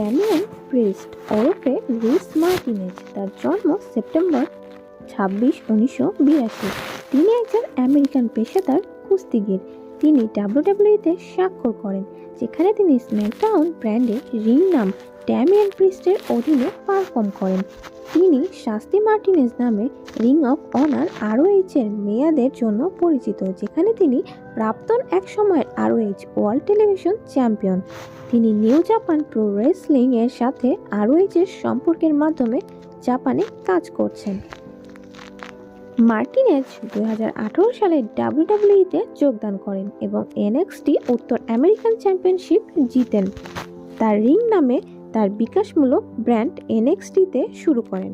Damian Priest ওরফে Luis Martinez, তার জন্ম সেপ্টেম্বর ছাব্বিশ উনিশশো বিরাশি। তিনি একজন আমেরিকান পেশাদার কুস্তিগির। তিনি ডাব্লিউডাব্লিউতে স্বাক্ষর করেন, যেখানে তিনি স্ম্যাকডাউন ব্র্যান্ডে রিং নাম ড্যামিয়ান প্রিস্টের অধীনে পারফর্ম করেন। তিনি শাস্তি মার্টিনেজ নামে রিং অফ অনার আরওএইচ এর মেয়াদের জন্য পরিচিত, যেখানে তিনি প্রাক্তন এক সময়ের আরওএইচ ওয়ার্ল্ড টেলিভিশন চ্যাম্পিয়ন তিনি নিউ জাপান প্রো রেসলিং এর সাথে এর সম্পর্কের মাধ্যমে জাপানে কাজ করছেন। মার্টিনেজ দু দুই সালে ডাব্লিউডাব্লিউতে যোগদান করেন এবং এনএক্সটি উত্তর আমেরিকান চ্যাম্পিয়নশিপ জিতেন। তার রিং নামে তার বিকাশমূলক ব্র্যান্ড এনএক্সটিতে শুরু করেন।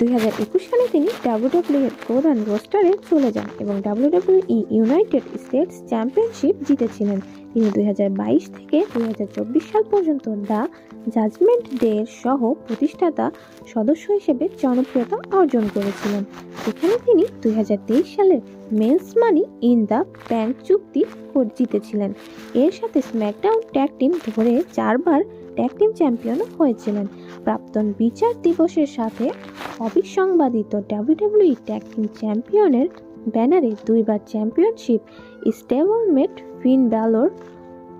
দুই হাজার একুশ সালে তিনি ডাব্লিউডাব্লিউ এর প্রধান রোস্টারে চলে যান এবং W W E United States championship জিতেছিলেন। তিনি দু হাজার বাইশ থেকে দু হাজার চব্বিশ সাল পর্যন্ত দ্য জাজমেন্ট ডে এর সহ প্রতিষ্ঠাতা সদস্য হিসেবে জনপ্রিয়তা অর্জন করেছিলেন। এখানে তিনি দুই সালের men's money in the bank চুক্তি জিতেছিলেন। এর সাথে স্ম্যাকডাউন ট্যাগ টিম ধরে চারবার ট্যাগ টিম চ্যাম্পিয়ন হয়েছিলেন। প্রাক্তন বিচার দিবসের সাথে অবিসংবাদিত ডাব্লিউডাব্লিউই ট্যাগ টিম চ্যাম্পিয়নের ব্যানারে দুইবার চ্যাম্পিয়নশিপ স্টেবলমেট ফিন ব্যালোর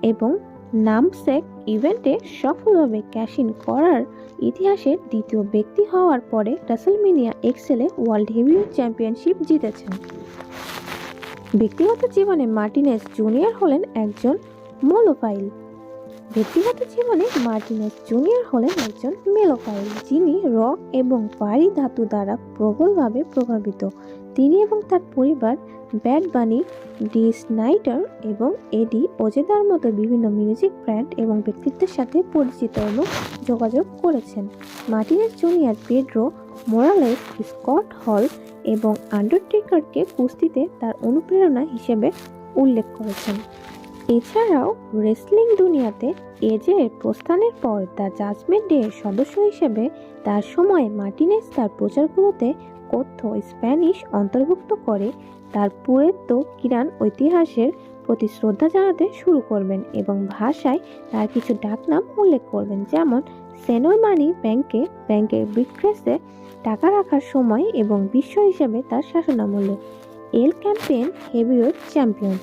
এবং নামসেক ইভেন্টে সফলভাবে ক্যাশ ইন করার ইতিহাসের দ্বিতীয় ব্যক্তি হওয়ার পরে রাসেলমিনিয়া এক্সেলে ওয়ার্ল্ড হেভিওয়েট চ্যাম্পিয়নশিপ জিতেছেন। ব্যক্তিগত জীবনে মার্টিনেস জুনিয়র হলেন একজন মোলোফাইল ব্যক্তিগত জীবনে মার্টিনেস জুনিয়র হলেন একজন মেলোফাইল যিনি রক এবং পারি ধাতু দ্বারা প্রবলভাবে প্রভাবিত। তিনি এবং তার পরিবার ব্যাড বানি, ডি স্নাইডার এবং এডি ওজেদার মতো বিভিন্ন মিউজিক ব্র্যান্ড এবং ব্যক্তিত্বের সাথে পরিচিত এবং যোগাযোগ করেছেন। Martinez junior Pedro Morales, Scott Hall এবং আন্ডারটেকারকে কুস্তিতে তার অনুপ্রেরণা হিসেবে উল্লেখ করেছেন। এছাড়াও রেসলিং দুনিয়াতে এজের প্রস্থানের পর দ্য জাজমেন্ট ডে সদস্য হিসেবে তার সময়ে মার্টিনেস তার প্রচারগুলোতে কথ্য স্প্যানিশ অন্তর্ভুক্ত করে তার পুরেতো কিরান ঐতিহাসের প্রতি শ্রদ্ধা জানাতে শুরু করবেন এবং ভাষায় তার কিছু ডাকনাম উল্লেখ করবেন, যেমন সেনোর মানি ব্যাংকে ব্যাংকের বিক্রেসে টাকা রাখার সময় এবং বিশ্ব হিসেবে তার শাসনামূল্য। এল campaign heavyweight champion.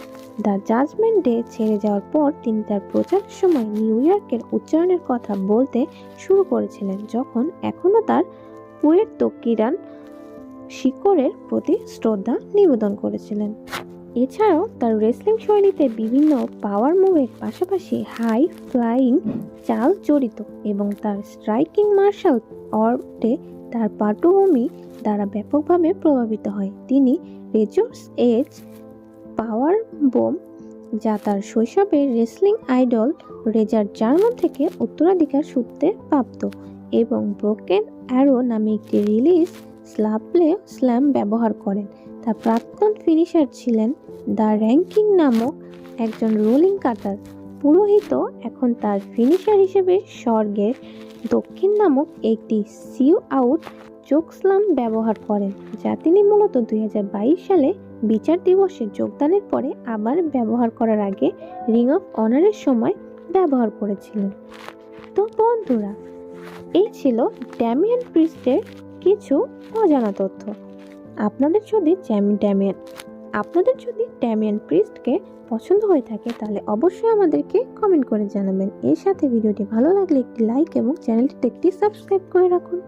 The judgment day ছেড়ে যাওয়ার পর তিনি তার প্রচার সময় নিউ ইয়র্কের উচ্চারণের কথা বলতে শুরু করেছিলেন, যখন এখনও তার পুয়ের্তো কিরান শিকড়ের প্রতি শ্রদ্ধা নিবেদন করেছিলেন। এছাড়াও তার রেসলিং শৈলীতে বিভিন্ন পাওয়ার মুভের পাশাপাশি হাই ফ্লাইং চাল জড়িত এবং তার স্ট্রাইকিং মার্শাল আর্টে তার পাটভূমি দ্বারা ব্যাপকভাবে প্রভাবিত হয়। তিনি রেজোর্স এজ পাওয়ার বোম, যা তার শৈশবের রেসলিং আইডল রেজার জার্মান থেকে উত্তরাধিকার সূত্রে প্রাপ্ত এবং ব্রোকেন অ্যারো নামে একটি রিলিজ স্লাপলে স্ল্যাম ব্যবহার করেন। তার প্রাক্তন ফিনিশার ছিলেন দ্য র্যাঙ্কিং নামক একজন রোলিং কাটার। পুরোহিত এখন তার ফিনিশার হিসেবে স্বর্গের দক্ষিণ নামক একটি সিউ আউট চোকস্লাম ব্যবহার করেন, যা তিনি মূলত দুই হাজার বাইশ সালে বিচার দিবসে যোগদানের পরে আবার ব্যবহার করার আগে রিং অফ অনারের সময় ব্যবহার করেছিলেন। তো বন্ধুরা, এই ছিল ড্যামিয়ান প্রিস্টের কিছু অজানা তথ্য। আপনাদের যদি ড্যামিয়ান আপনাদের যদি ড্যামিয়ান প্রিস্টকে পছন্দ হয়ে থাকে, তাহলে অবশ্যই আমাদেরকে কমেন্ট করে জানাবেন। এর সাথে ভিডিওটি ভালো লাগলে একটি লাইক এবং চ্যানেলটিতে একটি সাবস্ক্রাইব করে রাখুন।